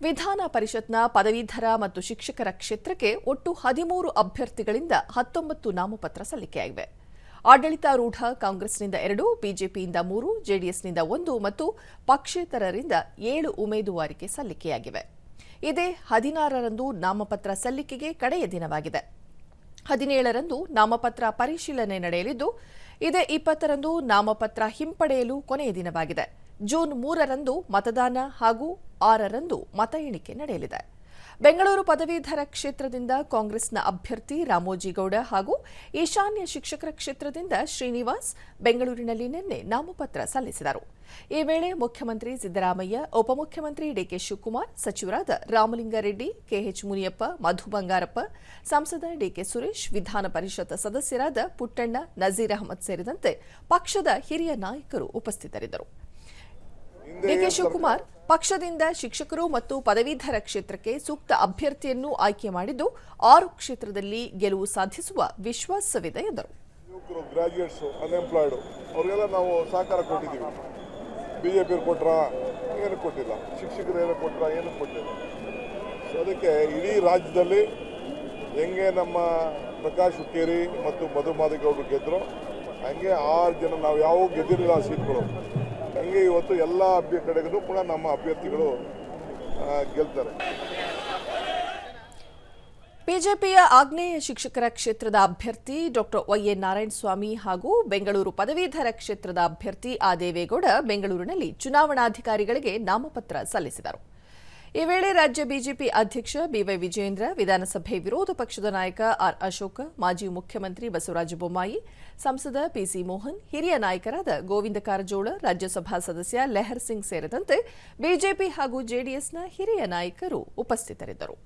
ವಿಧಾನ ಪರಿಷತ್ನ ಪದವೀಧರ ಮತ್ತು ಶಿಕ್ಷಕರ ಕ್ಷೇತ್ರಕ್ಕೆ ಒಟ್ಟು ಹದಿಮೂರು ಅಭ್ಯರ್ಥಿಗಳಿಂದ ಹತ್ತೊಂಬತ್ತು ನಾಮಪತ್ರ ಸಲ್ಲಿಕೆಯಾಗಿವೆ. ಆಡಳಿತಾರೂಢ ಕಾಂಗ್ರೆಸ್ನಿಂದ ಎರಡು, ಬಿಜೆಪಿಯಿಂದ ಮೂರು, ಜೆಡಿಎಸ್ನಿಂದ ಒಂದು ಮತ್ತು ಪಕ್ಷೇತರರಿಂದ ಏಳು ಉಮೇದುವಾರಿಕೆ ಸಲ್ಲಿಕೆಯಾಗಿವೆ. ಇದೇ ಹದಿನಾರರಂದು ನಾಮಪತ್ರ ಸಲ್ಲಿಕೆಗೆ ಕಡೆಯ ದಿನವಾಗಿದೆ. ಹದಿನೇಳರಂದು ನಾಮಪತ್ರ ಪರಿಶೀಲನೆ ನಡೆಯಲಿದ್ದು, ಇದೇ ಇಪ್ಪತ್ತರಂದು ನಾಮಪತ್ರ ಹಿಂಪಡೆಯಲು ಕೊನೆಯ ದಿನವಾಗಿದೆ. ಜೂನ್ ಮೂರರಂದು ಮತದಾನ ಹಾಗೂ ಆರರಂದು ಮತ ಎಣಿಕೆ ನಡೆಯಲಿದೆ. ಬೆಂಗಳೂರು ಪದವೀಧರ ಕ್ಷೇತ್ರದಿಂದ ಕಾಂಗ್ರೆಸ್ನ ಅಭ್ಯರ್ಥಿ ರಾಮೋಜಿಗೌಡ ಹಾಗೂ ಈಶಾನ್ಯ ಶಿಕ್ಷಕರ ಕ್ಷೇತ್ರದಿಂದ ಶ್ರೀನಿವಾಸ್ ಬೆಂಗಳೂರಿನಲ್ಲಿ ನಿನ್ನೆ ನಾಮಪತ್ರ ಸಲ್ಲಿಸಿದರು. ಈ ವೇಳೆ ಮುಖ್ಯಮಂತ್ರಿ ಸಿದ್ದರಾಮಯ್ಯ, ಉಪಮುಖ್ಯಮಂತ್ರಿ ಡಿಕೆ ಶಿವಕುಮಾರ್, ಸಚಿವರಾದ ರಾಮಲಿಂಗಾರೆಡ್ಡಿ, ಕೆಎಚ್ ಮುನಿಯಪ್ಪ, ಮಧು ಬಂಗಾರಪ್ಪ, ಸಂಸದ ಡಿಕೆ ಸುರೇಶ್, ವಿಧಾನ ಪರಿಷತ್ ಸದಸ್ಯರಾದ ಪುಟ್ಟಣ್ಣ, ನಜೀರ್ ಅಹಮದ್ ಸೇರಿದಂತೆ ಪಕ್ಷದ ಹಿರಿಯ ನಾಯಕರು ಉಪಸ್ಥಿತರಿದ್ದರು. ಡಿಕೆ ಶಿವಕುಮಾರ್ ಪಕ್ಷದಿಂದ ಶಿಕ್ಷಕರು ಮತ್ತು ಪದವೀಧರ ಕ್ಷೇತ್ರಕ್ಕೆ ಸೂಕ್ತ ಅಭ್ಯರ್ಥಿಯನ್ನು ಆಯ್ಕೆ ಮಾಡಿದ್ದು ಆರು ಕ್ಷೇತ್ರದಲ್ಲಿ ಗೆಲುವು ಸಾಧಿಸುವ ವಿಶ್ವಾಸವಿದೆ ಎಂದರು. ಗ್ರಾಜ್ಯುಯೇಟ್ಸ್ ಅನ್ಎಂಪ್ಲಾಯ್ಡ್ ಅವ್ರಿಗೆಲ್ಲ ನಾವು ಸಹಕಾರ ಕೊಟ್ಟಿದ್ದೀವಿ. ಬಿ ಜೆ ಪಿಯವ್ರು ಕೊಟ್ರ ಏನು ಕೊಟ್ಟಿಲ್ಲ. ಶಿಕ್ಷಕರು ಏನು ಕೊಟ್ರ ಏನು ಕೊಟ್ಟಿಲ್ಲ. ಸೊ ಅದಕ್ಕೆ ಇಡೀ ರಾಜ್ಯದಲ್ಲಿ ಹೆಂಗೆ ನಮ್ಮ ಪ್ರಕಾಶ್ ಹುಕ್ಕೇರಿ ಮತ್ತು ಮಧು ಮಾದಿಗೌಡರು ಗೆದ್ದರು ಹಂಗೆ ಆರು ಜನ ನಾವು ಯಾವ ಗೆದ್ದಿರಲಿಲ್ಲ ಸೀಟ್ಗಳು. ಹಂಗೆ ಇವತ್ತು ಎಲ್ಲ ಅಭ್ಯ ಕಡೆಗೂ ಕೂಡ ನಮ್ಮ ಅಭ್ಯರ್ಥಿಗಳು ಗೆಲ್ತಾರೆ. ಬಿಜೆಪಿಯ ಆಗ್ನೇಯ ಶಿಕ್ಷಕರ ಕ್ಷೇತ್ರದ ಅಭ್ಯರ್ಥಿ ಡಾಕ್ಟರ್ ವೈಎನ್ ನಾರಾಯಣಸ್ವಾಮಿ ಹಾಗೂ ಬೆಂಗಳೂರು ಪದವೀಧರ ಕ್ಷೇತ್ರದ ಅಭ್ಯರ್ಥಿ ಆ ದೇವೇಗೌಡ ಬೆಂಗಳೂರಿನಲ್ಲಿ ಚುನಾವಣಾಧಿಕಾರಿಗಳಿಗೆ ನಾಮಪತ್ರ ಸಲ್ಲಿಸಿದರು. ಈ ವೇಳೆ ರಾಜ್ಯ ಬಿಜೆಪಿ ಅಧ್ಯಕ್ಷ ಬಿವೈ ವಿಜೇಂದ್ರ ವಿಧಾನಸಭೆ ವಿರೋಧ ಪಕ್ಷದ ನಾಯಕ ಆರ್ ಅಶೋಕ, ಮಾಜಿ ಮುಖ್ಯಮಂತ್ರಿ ಬಸವರಾಜ ಬೊಮ್ಮಾಯಿ, ಸಂಸದ ಪಿಸಿ ಮೋಹನ್, ಹಿರಿಯ ನಾಯಕರಾದ ಗೋವಿಂದ ಕಾರಜೋಳ, ರಾಜ್ಯಸಭಾ ಸದಸ್ಯ ಲೆಹರ್ ಸಿಂಗ್ ಸೇರಿದಂತೆ ಬಿಜೆಪಿ ಹಾಗೂ ಜೆಡಿಎಸ್ನ ಹಿರಿಯ ನಾಯಕರು ಉಪಸ್ಥಿತರಿದ್ದರು.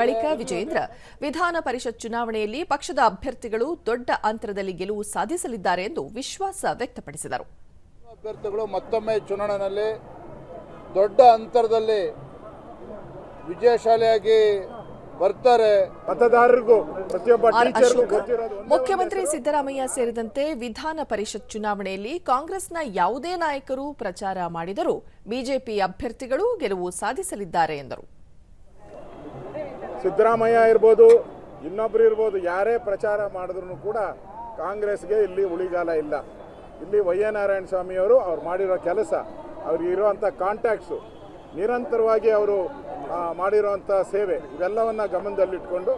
ಬಳಿಕ ವಿಜೇಂದ್ರ ವಿಧಾನ ಪರಿಷತ್ ಚುನಾವಣೆಯಲ್ಲಿ ಪಕ್ಷದ ಅಭ್ಯರ್ಥಿಗಳು ದೊಡ್ಡ ಅಂತರದಲ್ಲಿ ಗೆಲುವು ಸಾಧಿಸಲಿದ್ದಾರೆ ಎಂದು ವಿಶ್ವಾಸ ವ್ಯಕ್ತಪಡಿಸಿದರು. ಅಭ್ಯರ್ಥಿಗಳು ಮತ್ತೊಮ್ಮೆ ಚುನಾವಣೆಯಲ್ಲಿ ದೊಡ್ಡ ಅಂತರದಲ್ಲಿ ವಿಜಯಶಾಲಿಯಾಗಿ ಬರ್ತಾರೆ. ಮತದಾರರಿಗೂ ಪ್ರತಿಯೊಬ್ಬ ಮುಖ್ಯಮಂತ್ರಿ ಸಿದ್ದರಾಮಯ್ಯ ಸೇರಿದಂತೆ ವಿಧಾನ ಪರಿಷತ್ ಚುನಾವಣೆಯಲ್ಲಿ ಕಾಂಗ್ರೆಸ್ನ ಯಾವುದೇ ನಾಯಕರು ಪ್ರಚಾರ ಮಾಡಿದರೂ ಬಿಜೆಪಿ ಅಭ್ಯರ್ಥಿಗಳು ಗೆಲುವು ಸಾಧಿಸಲಿದ್ದಾರೆ ಎಂದರು. ಸಿದ್ದರಾಮಯ್ಯ ಇರ್ಬೋದು ಇನ್ನೊಬ್ರು ಇರ್ಬೋದು ಯಾರೇ ಪ್ರಚಾರ ಮಾಡಿದ್ರು ಕೂಡ ಕಾಂಗ್ರೆಸ್ಗೆ ಇಲ್ಲಿ ಉಳಿಗಾಲ ಇಲ್ಲ. ಇಲ್ಲಿ ವೈ ಎ ನಾರಾಯಣ ಸ್ವಾಮಿಯವರು ಅವ್ರು ಮಾಡಿರೋ ಕೆಲಸ ಅವ್ರಿಗೆ ಇರುವಂಥ ಕಾಂಟ್ಯಾಕ್ಟ್ಸು ನಿರಂತರವಾಗಿ ಅವರು ಆ, ಮಾಡಿರೋಂಥ ಸೇವೆ ಇವೆಲ್ಲವನ್ನು ಗಮನದಲ್ಲಿಟ್ಕೊಂಡು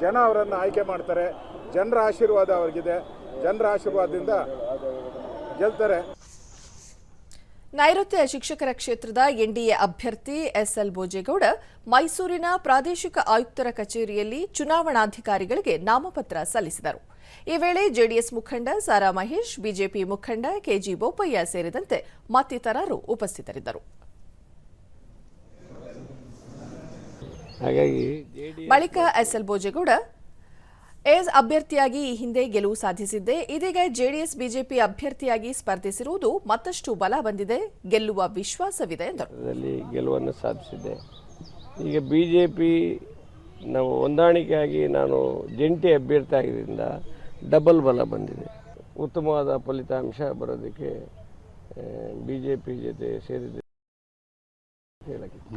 ಜನ ಅವರನ್ನು ಆಯ್ಕೆ ಮಾಡ್ತಾರೆ. ಜನರ ಆಶೀರ್ವಾದ ಅವ್ರಿಗಿದೆ. ಜನರ ಆಶೀರ್ವಾದದಿಂದ ಗೆಲ್ತಾರೆ. ನೈಋತ್ಯ ಶಿಕ್ಷಕರ ಕ್ಷೇತ್ರದ ಎನ್ಡಿಎ ಅಭ್ಯರ್ಥಿ ಎಸ್ಎಲ್ ಭೋಜೇಗೌಡ ಮೈಸೂರಿನ ಪ್ರಾದೇಶಿಕ ಆಯುಕ್ತರ ಕಚೇರಿಯಲ್ಲಿ ಚುನಾವಣಾಧಿಕಾರಿಗಳಿಗೆ ನಾಮಪತ್ರ ಸಲ್ಲಿಸಿದರು. ಈ ವೇಳೆ ಜೆಡಿಎಸ್ ಮುಖಂಡ ಸಾರಾ ಮಹೇಶ್ ಬಿಜೆಪಿ ಮುಖಂಡ ಕೆಜಿ ಬೋಪಯ್ಯ ಸೇರಿದಂತೆ ಮತ್ತಿತರರು ಉಪಸ್ಥಿತರಿದ್ದರು. ಹಾಗಾಗಿ ಬಳಿಕ ಎಸ್ ಎಲ್ ಭೋಜೇಗೌಡ ಎಸ್ ಅಭ್ಯರ್ಥಿಯಾಗಿ ಈ ಹಿಂದೆ ಗೆಲುವು ಸಾಧಿಸಿದ್ದೆ. ಇದೀಗ ಜೆಡಿಎಸ್ ಬಿಜೆಪಿ ಅಭ್ಯರ್ಥಿಯಾಗಿ ಸ್ಪರ್ಧಿಸಿರುವುದು ಮತ್ತಷ್ಟು ಬಲ ಬಂದಿದೆ ಗೆಲ್ಲುವ ವಿಶ್ವಾಸವಿದೆ ಎಂದರು. ದಲ್ಲಿ ಗೆಲುವನ್ನು ಸಾಧಿಸಿದೆ ಈಗ ಬಿ ಜೆ ಪಿ ನಾವು ಹೊಂದಾಣಿಕೆಯಾಗಿ ನಾನು ಜಂಟಿ ಅಭ್ಯರ್ಥಿ ಆಗಿದ್ದರಿಂದ ಡಬಲ್ ಬಲ ಬಂದಿದೆ. ಉತ್ತಮವಾದ ಫಲಿತಾಂಶ ಬರೋದಕ್ಕೆ ಬಿ ಜೆ ಪಿ ಜೊತೆ ಸೇರಿದೆ.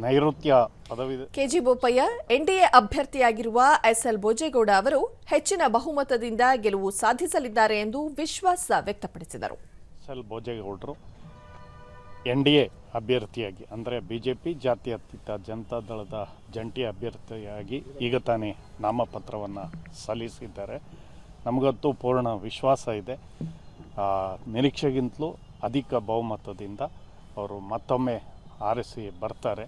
ನೈಋತ್ಯ ಪದವಿ ಕೆಜಿ ಬೋಪಯ್ಯ ಎನ್ಡಿಎ ಅಭ್ಯರ್ಥಿಯಾಗಿರುವ ಎಸ್ಎಲ್ ಭೋಜೇಗೌಡ ಅವರು ಹೆಚ್ಚಿನ ಬಹುಮತದಿಂದ ಗೆಲುವು ಸಾಧಿಸಲಿದ್ದಾರೆ ಎಂದು ವಿಶ್ವಾಸ ವ್ಯಕ್ತಪಡಿಸಿದರು. ಎಸ್ಎಲ್ ಭೋಜೇಗೌಡರು ಎನ್ಡಿಎ ಅಭ್ಯರ್ಥಿಯಾಗಿ ಅಂದರೆ ಬಿಜೆಪಿ ಜಾತ್ಯತೀತ ಜನತಾ ದಳದ ಜಂಟಿ ಅಭ್ಯರ್ಥಿಯಾಗಿ ಈಗ ತಾನೇ ನಾಮಪತ್ರವನ್ನು ಸಲ್ಲಿಸಿದ್ದಾರೆ. ನಮಗಂತೂ ಪೂರ್ಣ ವಿಶ್ವಾಸ ಇದೆ. ನಿರೀಕ್ಷೆಗಿಂತಲೂ ಅಧಿಕ ಬಹುಮತದಿಂದ ಅವರು ಮತ್ತೊಮ್ಮೆ ಆರಿಸಿ ಬರ್ತಾರೆ.